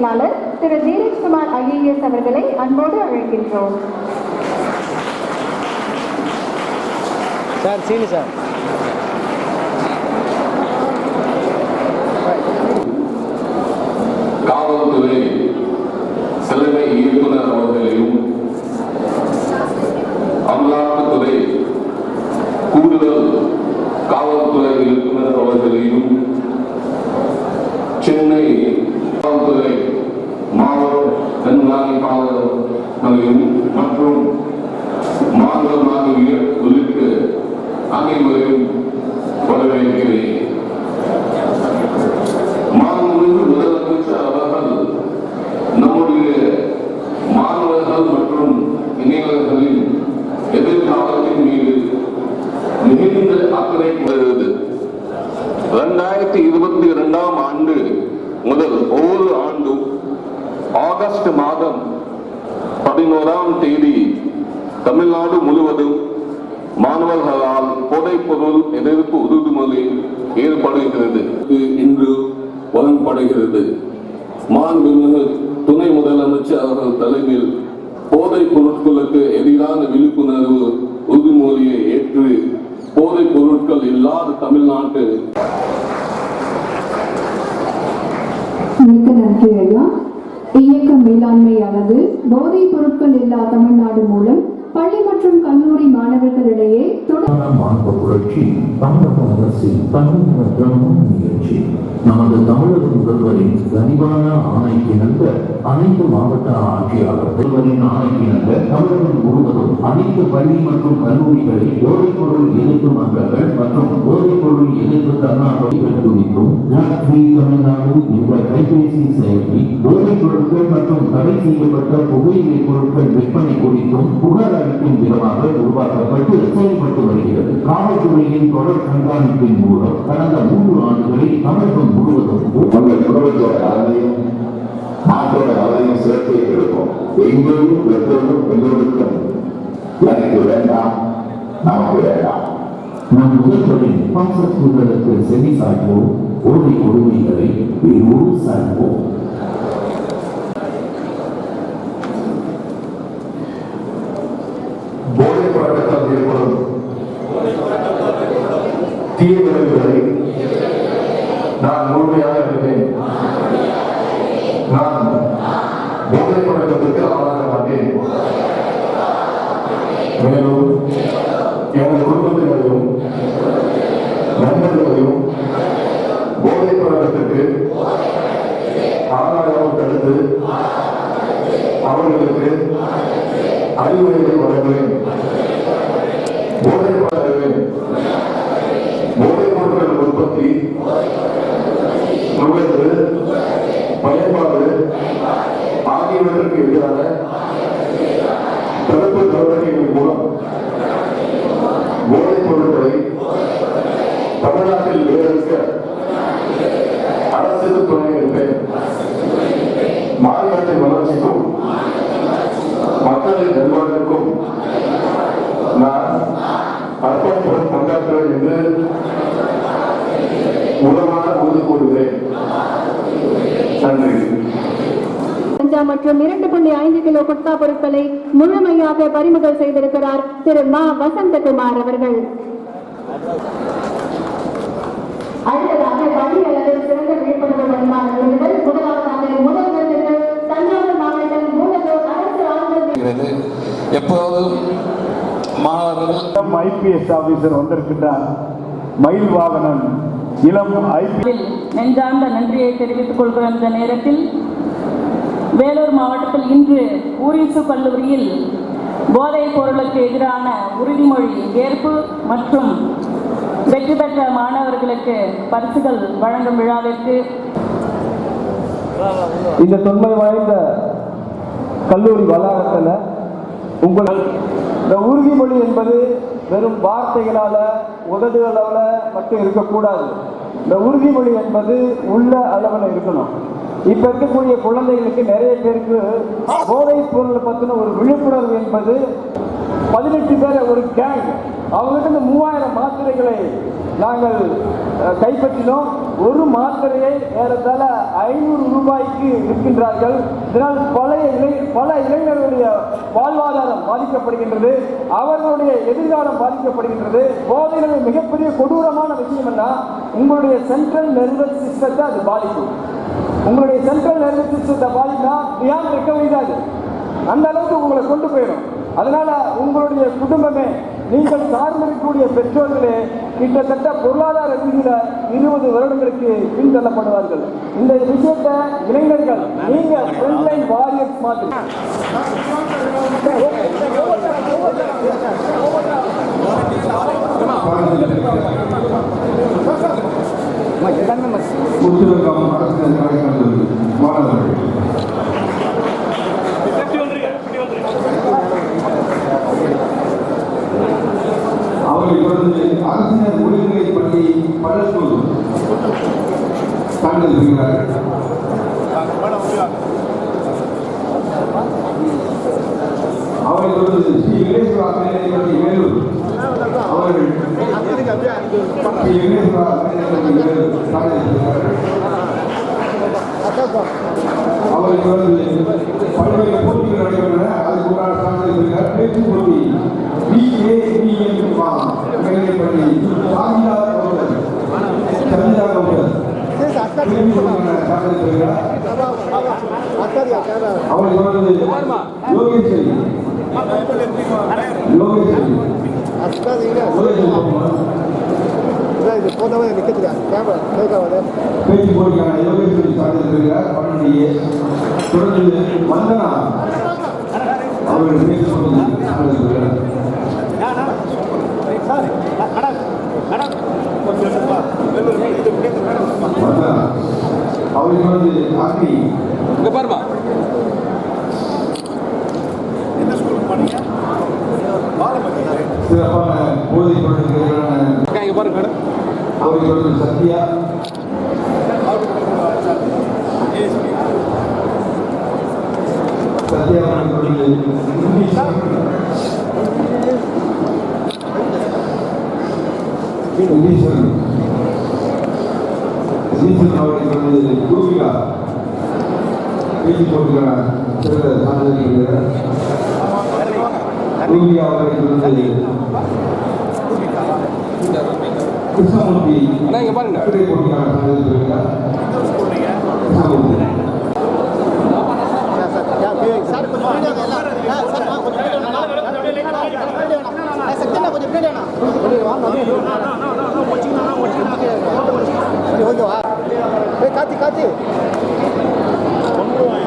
செயலாளர் திரு தீரஜ்குமார் ஐஏஎஸ் அவர்களை அன்போடு அழைக்கின்றோம். Sir Seenu sir. காவல்துறை கண்காணிப்பாளர்களையும் மற்றும் மாநில மாணவியர் உள்ளிட்ட அனைவரையும் வரவேற்கிறேன் மாண்புமிகு முதலமைச்சர் அவர்கள் நம்முடைய மாணவர்கள் மற்றும் இளைஞர்களின் எதிர்காலத்தின் மீது மிகுந்த அக்கறை கொள்கிறது இரண்டாயிரத்தி இருபத்தி இரண்டாம் ஆண்டு முதல் ஒவ்வொரு ஆண்டும் ஆகஸ்ட் மாதம் பதினோராம் தேதி தமிழ்நாடு முழுவதும் மாணவர்களால் போதைப்பொருள் எதிர்ப்பு உறுதிமொழி ஏற்படுகிறது. இன்று வழங்கப்படுகிறது. மாண்புமிகு துணை முதலமைச்சர் அவர்கள் தலைமையில் போதைப் பொருட்களுக்கு எதிரான விழிப்புணர்வு உறுதிமொழியை ஏற்று போதைப் பொருட்கள் இல்லாத தமிழ்நாட்டு மிக்க நன்றி ஐயா இயக்க மேலாண்மையானது போதைப் பொருட்கள் இல்லா தமிழ்நாடு மூலம் பள்ளி மற்றும் கல்லூரி மாணவர்களிடையே புரட்சி தமிழக அரசின் தனிநபர் முயற்சி நமது தமிழக முதல்வரின் கனிவான ஆணைக்கிணங்க அனைத்து மாவட்ட ஆட்சியாளர் முதல்வரின் ஆணைக்கிணங்க தமிழகம் முழுவதும் அனைத்து பள்ளி மற்றும் கல்லூரிகளில் போதைப் பொருள் எதிர்ப்பு மன்றங்கள் மற்றும் போதைப் பொருள் எதிர்ப்பு தன்னார்வலர்கள் குறித்தும் தமிழ்நாடு என்ற கைபேசி செயலி போதைப் பொருட்கள் மற்றும் தடை செய்யப்பட்ட புகையிலை பொருட்கள் விற்பனை குறித்தும் புகார் அளிக்கும் விதமாக உருவாக்கப்பட்டு செயல்பட்டு வருகிறது. காவல்துறையின் தொடர் கண்காணிப்பின் மூலம் கடந்த மூன்று ஆண்டுகளில் தமிழகம் முழுவதும் உங்கள் குடும்பத்தோட நலனையும் நாட்டோட நலனையும் சேர்த்து இருக்கும் எங்கேயும் எப்பொழுதும் எல்லோருக்கும் எனக்கு வேண்டாம். நமக்கு வேண்டாம் நம் முதல்வரின் பாசத்துதலுக்கு செவி சாய்ப்போம். உறுதி உரிமைகளை வேரோடு சாய்ப்போம் நுகர்வு பயன்பாடு ஆகியவற்றுக்கு எதிரான தடுப்பு நடவடிக்கைகள் மூலம் போதைப் பொருட்களை தமிழ்நாட்டில் வேறறுக்க அரசுக்கு துணை இருப்பேன் மாநிலத்தின் வளர்ச்சிக்கும் மக்களின் நல்வாழ்வுக்கும் நான் அர்ப்பணிப்புடன் பங்காற்றுவேன் என்று நன்றி மற்றும் இரண்டு புள்ளி ஐந்து கிலோ குட்கா பொருட்களை முழுமையாக பறிமுதல் செய்திருக்கிறார் திரு மா வசந்தகுமார் அவர்கள். அடுத்ததாக பள்ளி அளவில் சிறந்த விழிப்புணர்வு வருமான விருதுகள் முதலாவதாக முதல் விருதுக்கு தஞ்சாவூர் மாவட்டம் மூலதூர் அரசு ஆண்கள் இருக்கிறது. எப்போதும் மாணவர்கள் ஐபிஎஸ் ஆபீசர் வந்திருக்கின்றார். மயில் வாகனன் இளம் நெஞ்சார்ந்த நன்றியை தெரிவித்துக் கொள்கிற இந்த நேரத்தில். வேலூர் மாவட்டத்தில் இன்று ஊரிசு கல்லூரியில் போதைப் பொருளுக்கு எதிரான உறுதிமொழி ஏற்பு மற்றும் வெற்றி பெற்ற மாணவர்களுக்கு பரிசுகள் வழங்கும் விழாவிற்கு இந்த தொன்மை வாய்ந்த கல்லூரி வளாகத்தில் உங்கள் இந்த உறுதிமொழி என்பது வெறும் வார்த்தைகளால உதடு அளவில் மட்டும் இருக்கக்கூடாது. இந்த உறுதிமொழி என்பது உள்ள அளவில் இருக்கணும். இப்ப இருக்கக்கூடிய குழந்தைகளுக்கு நிறைய பேருக்கு போதைப் பொருளை பற்றின ஒரு விழிப்புணர்வு என்பது பதினெட்டு பேர் ஒரு கேங் அவங்ககிட்ட மூவாயிரம் மாத்திரைகளை நாங்கள் கைப்பற்றினோம். ஒரு மாத்திரையை ஏறத்தாழ ஐநூறு ரூபாய்க்கு விற்கின்றார்கள். இதனால் பழைய இளை பல இளைஞர்களுடைய வாழ்வாதாரம் பாதிக்கப்படுகின்றது. அவர்களுடைய எதிர்காலம் பாதிக்கப்படுகின்றது. போதைகள் மிகப்பெரிய கொடூரமான விஷயம் என்ன? உங்களுடைய சென்ட்ரல் நெர்வஸ் சிஸ்டத்தை அது பாதிக்கும். உங்களுடைய சென்ட்ரல் நெர்வஸ் சிஸ்டத்தை பாதித்தா பியாண்ட் ரெக்கவரி தான் அந்த அளவுக்கு உங்களை கொண்டு போயிடும். அதனால உங்களுடைய குடும்பமே நீங்கள் சார்ந்திருக்கக்கூடிய பெற்றோர்களே கிட்டத்தட்ட பொருளாதார ரீதியில இருபது வருடங்களுக்கு பின்தள்ளப்படுவார்கள் இந்த விஷயத்தை இளைஞர்கள் நீங்க ஃப்ரண்ட்லைன் வாரியர்ஸ் மாதிரி. முத்துரகம் அரசு மாணவர்கள் அவர்கள் தொடர்ந்து அரசினர் ஒழுங்குமுறை பள்ளி பழக்கூர் தாங்கள் இருக்கிறார்கள் அவர்கள் தொடர்ந்து ஸ்ரீ விக்னேஸ்வரா மேல்நிலைப் வேலூர் அவர்கள் ஸ்ரீ விக்னேஸ்வரா மேல்நிலைப் வேலூர் அவர்கள் தொடர்ந்து பல்வேறு போட்டிகள் நடைபெற்றன. அது கொடுக்கிற சான்றிதழ் பெறுகிறார் யோகேஸ்வரி பேச்சு போட்டிக்கான யோகேஸ்வரி பன்னெண்டு தொடர்ந்து வந்தனா. அவர்கள் பேச்சு போட்டி சான்றிதழ் பெறுகிறார் வந்தனா அவரை அக்னி இங்க பாருமா சிறப்பான போதைப் பொருட்களுக்கு எதிரான பாருங்க சத்யா சத்யா ஈஸ்வரன் ஈஸ்வரன் அவரை தொடர்ந்து கோபிகா பேச்சு போட்டுக்கிறார் சிறந்த சான்றிதழ் கோபிகா கிருஷ்ணமூர்த்தி அண்ணா இங்க பாருங்க Cate, cate. Vamos lá,